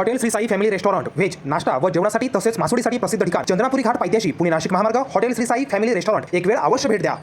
Hotel Shri Sai family restaurant veg नाश्ता व जेवणासाठी तसेच मासोळीसाठी प्रसिद्ध ठिकाण चंद्रापुरी घाट पायथ्याशी पुणे नाशिक महामार्ग hotel Shri Sai family restaurant. एक वेळ अवश्य भेट द्या.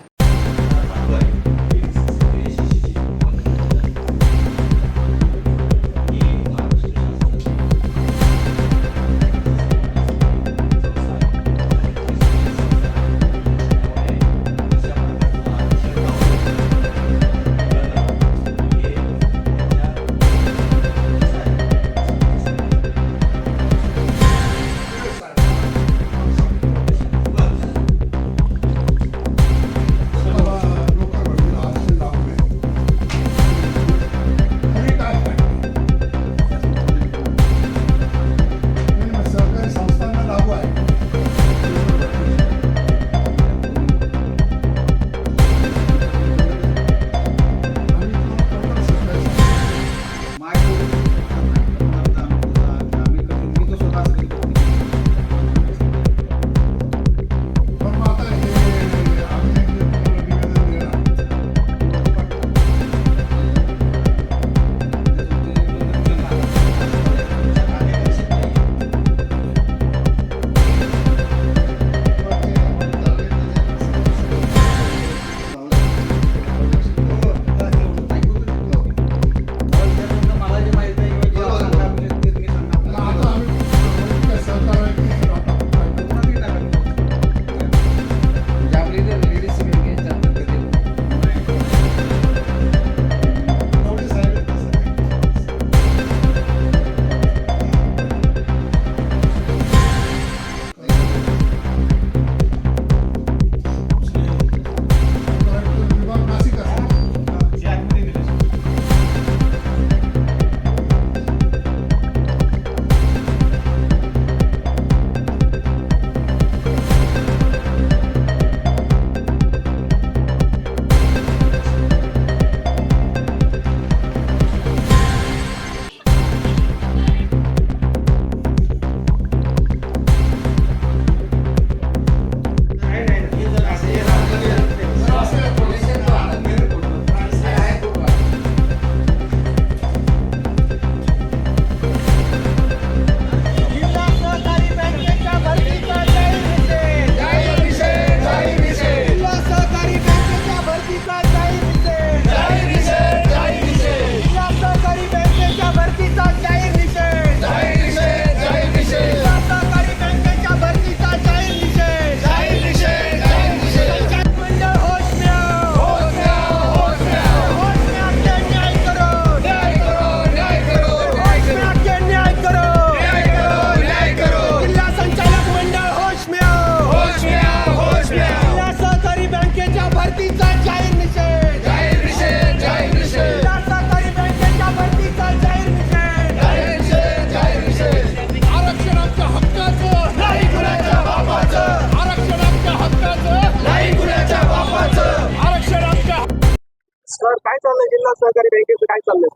जिल्हा सहकारी बँकेचं काय चाललंय?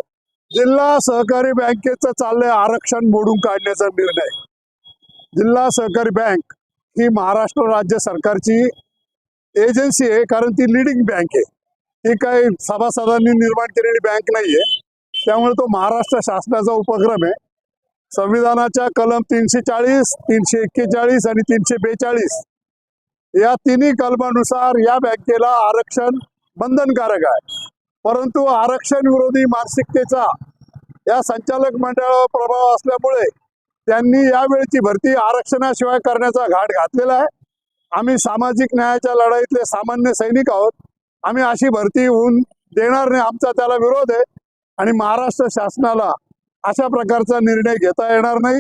जिल्हा सहकारी बँकेचं चाललंय आरक्षण मोडून काढण्याचा निर्णय. जिल्हा सहकारी बँक ही महाराष्ट्र राज्य सरकारची एजन्सी आहे कारण ती लिडिंग बँक आहे. ती काही सभासदांनी निर्माण केलेली बँक नाहीये. त्यामुळे तो महाराष्ट्र शासनाचा उपक्रम आहे. संविधानाच्या कलम तीनशे चाळीस तीनशे एक्केचाळीस आणि तीनशे बेचाळीस या तिन्ही कलमानुसार या बँकेला आरक्षण बंधनकारक आहे. परंतु आरक्षण विरोधी मानसिकतेचा या संचालक मंडळावर प्रभाव असल्यामुळे त्यांनी यावेळची भरती आरक्षणाशिवाय करण्याचा घाट घातलेला आहे. आम्ही सामाजिक न्यायाच्या लढाईतले सामान्य सैनिक आहोत. आम्ही अशी भरती होऊन देणार नाही आमचा त्याला विरोध आहे. आणि महाराष्ट्र शासनाला अशा प्रकारचा निर्णय घेता येणार नाही.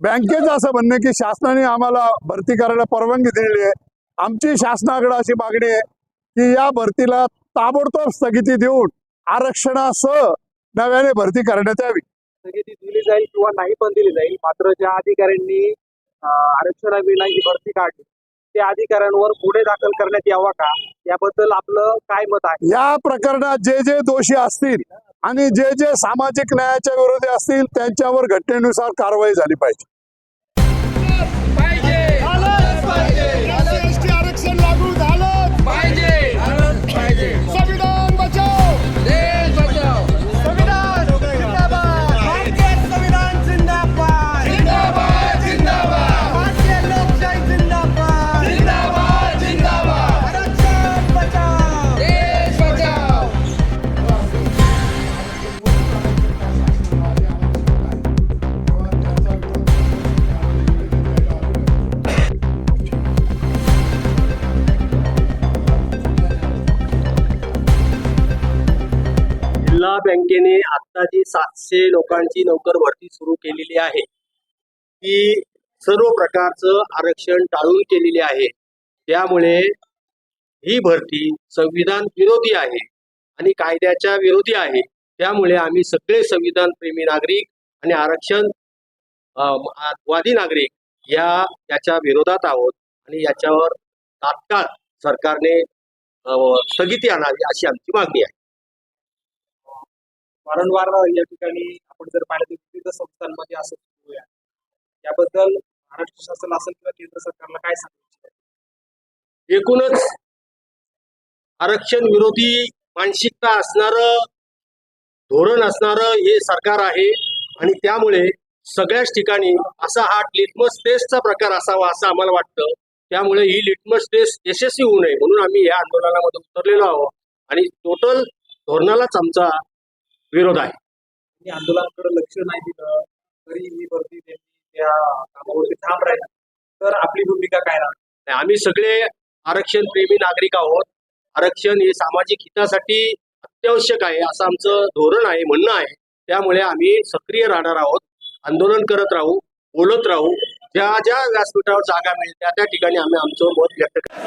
बँकेचं असं म्हणणं की शासनाने आम्हाला भरती करायला परवानगी दिलेली आहे. आमची शासनाकडे अशी मागणी आहे की या भरतीला ताबडतोब स्थगिती देऊन आरक्षणासह नव्याने भरती करण्यात यावी. स्थगिती दिली जाईल किंवा नाही पण दिली जाईल. मात्र ज्या अधिकाऱ्यांनी आरक्षणाविना ही भरती काढली त्या अधिकाऱ्यांवर गुन्हे दाखल करण्यात यावा का? याबद्दल आपलं काय मत आहे? या प्रकरणात जे जे दोषी असतील आणि जे जे सामाजिक न्यायाच्या विरोधी असतील त्यांच्यावर घटनेनुसार कारवाई झाली पाहिजे. बँकेने आता जी सातशे लोकांची नोकर भरती सुरू केलेली आहे ती सर्व प्रकारचं आरक्षण टाळून केलेली आहे. त्यामुळे ही भरती संविधान विरोधी आहे आणि कायद्याच्या विरोधी आहे. त्यामुळे आम्ही सगळे संविधान प्रेमी नागरिक आणि आरक्षण वादी नागरिक या याच्या विरोधात आहोत आणि याच्यावर तात्काळ सरकारने स्थगिती आणावी अशी आमची मागणी आहे. वारंवार या ठिकाणी आपण जर पाहिलं तर विविध संस्थांमध्ये असं सुरू आहे त्याबद्दल महाराष्ट्र शासन असेल किंवा केंद्र सरकारला काय सांगायचं एकूणच आरक्षण विरोधी मानसिकता असणार धोरण असणार हे सरकार आहे आणि त्यामुळे सगळ्याच ठिकाणी असा हा लिटमस टेस्टचा प्रकार असावा असं आम्हाला वाटतं. त्यामुळे ही लिटमस टेस्ट यशस्वी होऊ नये म्हणून आम्ही या आंदोलनामध्ये उतरलेलो आहोत. आणि टोटल धोरणालाच आमचा विरोध आहे. आणि आंदोलनाकडे लक्ष नाही दिलं तरी ही भरती त्यांनी त्या कामावरती ठाम राहिला. तर आपली भूमिका काय राहणार? नाही, आम्ही सगळे आरक्षण प्रेमी नागरिक आहोत. आरक्षण हे सामाजिक हितासाठी अत्यावश्यक आहे असं आमचं धोरण आहे म्हणणं आहे. त्यामुळे आम्ही सक्रिय राहणार आहोत आंदोलन करत राहू बोलत राहू. ज्या ज्या व्यासपीठावर जागा मिळेल त्या त्या ठिकाणी आम्ही आमचं मत व्यक्त करू